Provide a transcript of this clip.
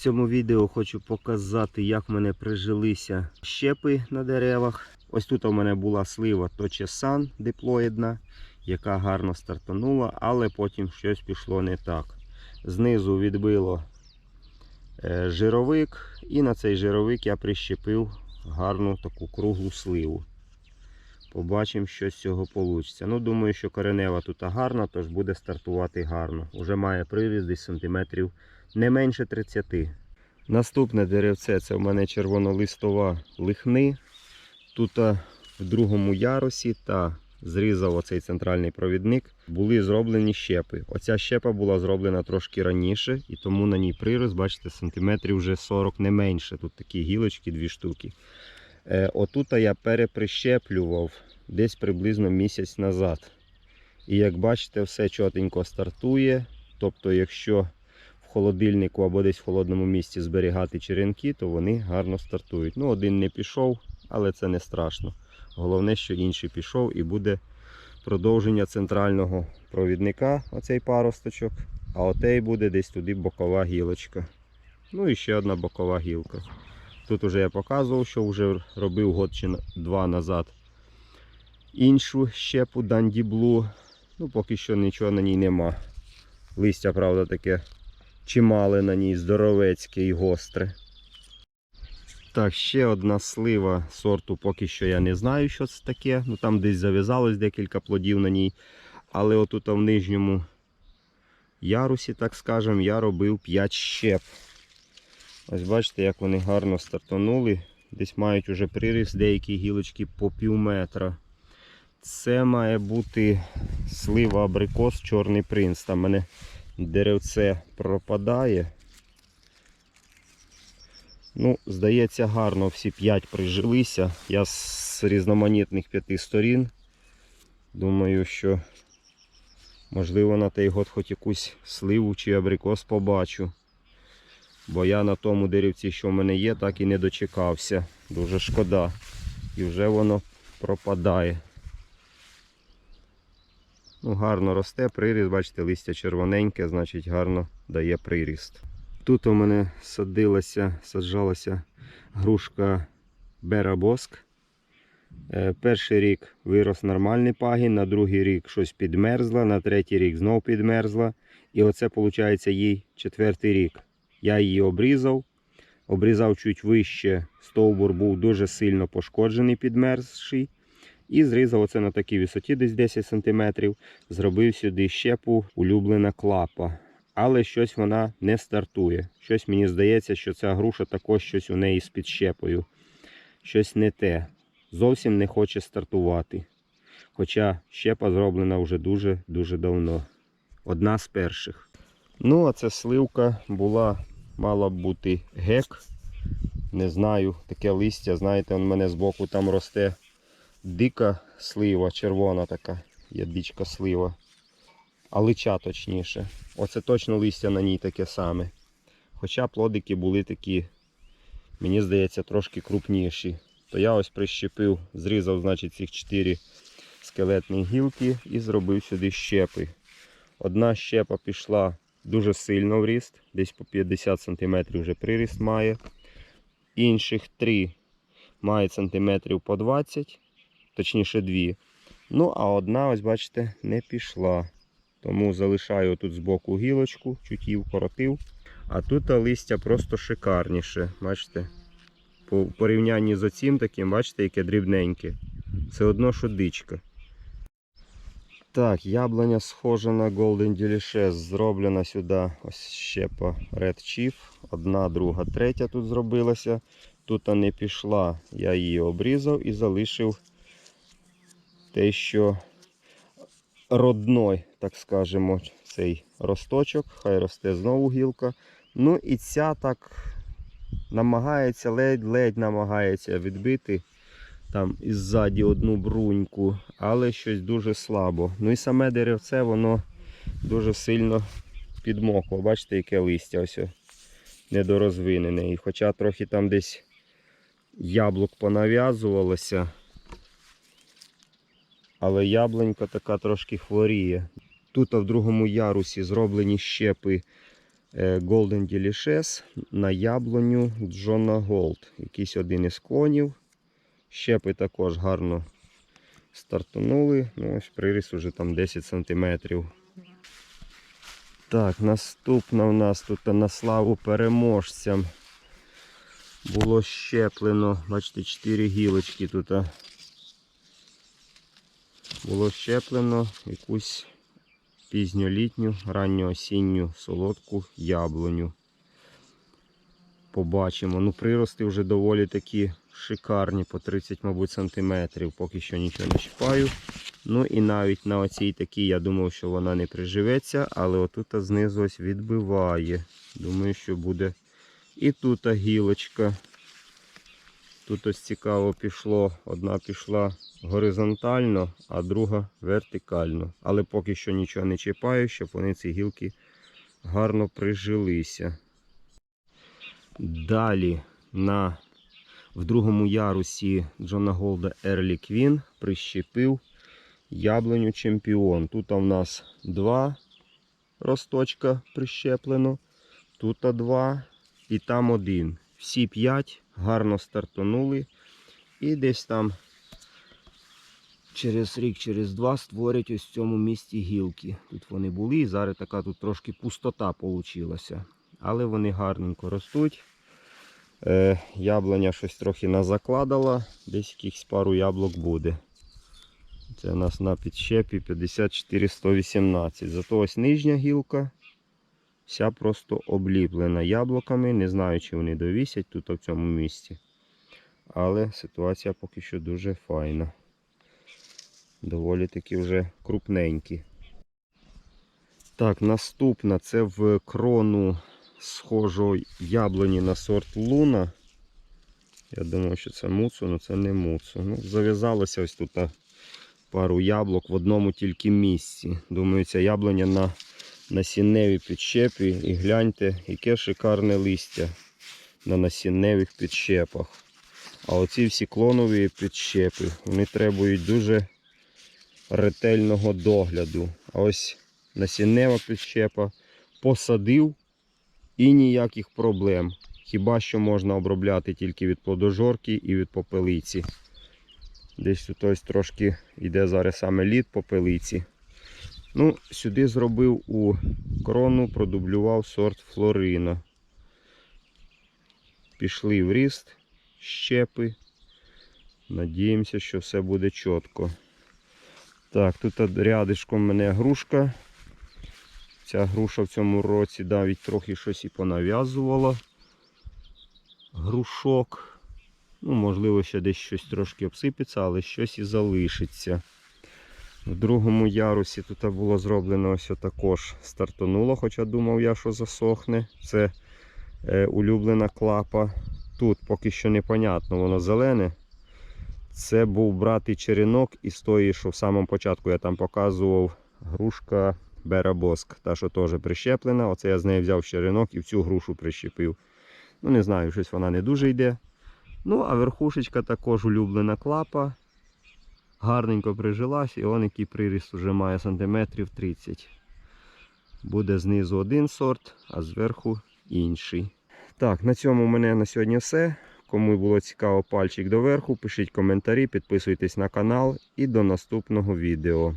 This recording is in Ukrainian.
цьому відео хочу показати, як в мене прижилися щепи на деревах. Ось тут у мене була слива Точесан диплоїдна, яка гарно стартанула, але потім щось пішло не так. Знизу відбило е, жировик, і на цей жировик я прищепив гарну таку круглу сливу. Побачимо, що з цього вийде. Ну, думаю, що коренева тут гарна, тож буде стартувати гарно. Уже має приріст десь сантиметрів не менше 30. Наступне деревце це в мене червонолистова лихни. Тут а, в другому ярусі та зрізав оцей центральний провідник, були зроблені щепи. Оця щепа була зроблена трошки раніше, і тому на ній прирост, бачите, сантиметрів вже 40 не менше. Тут такі гілочки, дві штуки. Е, отут я переприщеплював десь приблизно місяць назад. І як бачите, все чотенько стартує. Тобто, якщо холодильнику або десь в холодному місці зберігати черенки, то вони гарно стартують. Ну, один не пішов, але це не страшно. Головне, що інший пішов і буде продовження центрального провідника, оцей паросточок. А отей буде десь туди бокова гілочка. Ну і ще одна бокова гілка. Тут уже я показував, що вже робив год чи два назад іншу щепу дандіблу. Ну, поки що нічого на ній нема. Листя, правда, таке чимале на ній, здоровецьке і гостре. Так, ще одна слива сорту, поки що я не знаю, що це таке. Ну там десь зав'язалось декілька плодів на ній. Але отут в нижньому ярусі, так скажемо, я робив 5 щеп. Ось бачите, як вони гарно стартанули. Десь мають уже приріст деякі гілочки по пів метра. Це має бути слива абрикос Чорний принц. Там мене деревце пропадає. Ну, здається, гарно всі п'ять прижилися. Я з різноманітних п'яти сторін. Думаю, що можливо на той год хоч якусь сливу чи абрикос побачу. Бо я на тому деревці, що в мене є, так і не дочекався. Дуже шкода. І вже воно пропадає. Ну, гарно росте, приріст, бачите, листя червоненьке, значить гарно дає приріст. Тут у мене садилася, саджалася грушка Берабоск. Е, Перший рік вирос нормальний пагін, на другий рік щось підмерзла, на третій рік знов підмерзла. І оце, виходить, їй четвертий рік. Я її обрізав. Обрізав чуть вище, стовбур був дуже сильно пошкоджений, підмерзший. І зрізав оце на такій висоті, десь 10 см. Зробив сюди щепу улюблена клапа. Але щось вона не стартує. Щось мені здається, що ця груша також щось у неї з підщепою. Щось не те. Зовсім не хоче стартувати. Хоча щепа зроблена вже дуже-дуже давно. Одна з перших. Ну, а ця сливка була, мала б бути гек. Не знаю, таке листя, знаєте, у мене збоку там росте дика слива, червона така, є дичка слива. Алича точніше. Оце точно листя на ній таке саме. Хоча плодики були такі, мені здається, трошки крупніші. То я ось прищепив, зрізав, значить, цих 4 скелетні гілки і зробив сюди щепи. Одна щепа пішла дуже сильно в ріст, десь по 50 см вже приріст має. Інших три мають сантиметрів по 20 точніше дві. Ну, а одна, ось бачите, не пішла. Тому залишаю тут збоку гілочку, чуть її вкоротив. А тут листя просто шикарніше. Бачите? По порівнянні з оцім таким, бачите, яке дрібненьке. Це одно що дичка. Так, яблуня схожа на Golden Delicious. Зроблена сюди ось щепа Red Chief. Одна, друга, третя тут зробилася. Тут не пішла, я її обрізав і залишив те, що родной, так скажемо, цей росточок, хай росте знову гілка. Ну і ця так намагається, ледь-ледь намагається відбити там іззаді одну бруньку, але щось дуже слабо. Ну і саме деревце, воно дуже сильно підмокло. Бачите, яке листя ось недорозвинене. І хоча трохи там десь яблук понав'язувалося, але яблунька така трошки хворіє. Тут в другому ярусі зроблені щепи е, Golden Delicious на яблуню Джона Голд. Якийсь один із клонів. Щепи також гарно стартанули. Ну, ось приріс уже там 10 см. Так, наступна у нас тут на славу переможцям. Було щеплено, бачите, 4 гілочки тут. Було щеплено якусь пізньолітню, ранньоосінню солодку яблуню. Побачимо. Ну, прирости вже доволі такі шикарні, по 30, мабуть, сантиметрів. Поки що нічого не чіпаю. Ну і навіть на оцій такій я думав, що вона не приживеться, але отут знизу ось відбиває. Думаю, що буде і тут гілочка. Тут ось цікаво пішло. Одна пішла горизонтально, а друга вертикально. Але поки що нічого не чіпаю, щоб вони ці гілки гарно прижилися. Далі на, в другому ярусі Джона Голда Ерлі Квін прищепив яблуню чемпіон. Тут у нас два росточка прищеплено, тут два і там один. Всі п'ять гарно стартанули. І десь там через рік, через два створять ось в цьому місці гілки. Тут вони були, і зараз така тут трошки пустота вийшла. Але вони гарненько ростуть. Е, яблуня щось трохи назакладала, десь якихось пару яблук буде. Це у нас на підщепі 54118. Зато ось нижня гілка вся просто обліплена яблуками. Не знаю, чи вони довісять тут в цьому місці. Але ситуація поки що дуже файна. Доволі таки вже крупненькі. Так, наступна це в крону схожо яблуні на сорт Луна. Я думаю, що це муцу, але це не муцу. Ну, зав'язалося ось тут пару яблук в одному тільки місці. Думаю, ця яблуня на насінневій підщепі. І гляньте, яке шикарне листя на насінневих підщепах. А оці всі клонові підщепи, вони требують дуже ретельного догляду. А ось насіннева підщепа посадив і ніяких проблем. Хіба що можна обробляти тільки від плодожорки і від попелиці. Десь тут ось трошки йде зараз саме лід попелиці. Ну, сюди зробив у крону, продублював сорт Флорина. Пішли в ріст, щепи. Надіємося, що все буде чітко. Так, тут рядишком мене грушка. Ця груша в цьому році навіть трохи щось і понав'язувала. Грушок. Ну, можливо, ще десь щось трошки обсипеться, але щось і залишиться. В другому ярусі тут було зроблено ось також стартануло, хоча думав я, що засохне. Це е, улюблена клапа. Тут поки що непонятно, воно зелене. Це був братий черенок із тої, що в самому початку я там показував грушка Берабоск. Та, що теж прищеплена. Оце я з неї взяв черенок і в цю грушу прищепив. Ну, не знаю, щось вона не дуже йде. Ну, а верхушечка також улюблена клапа. Гарненько прижилась і он який приріст вже має сантиметрів 30. Буде знизу один сорт, а зверху інший. Так, на цьому в мене на сьогодні все. Кому було цікаво пальчик доверху, пишіть коментарі, підписуйтесь на канал і до наступного відео.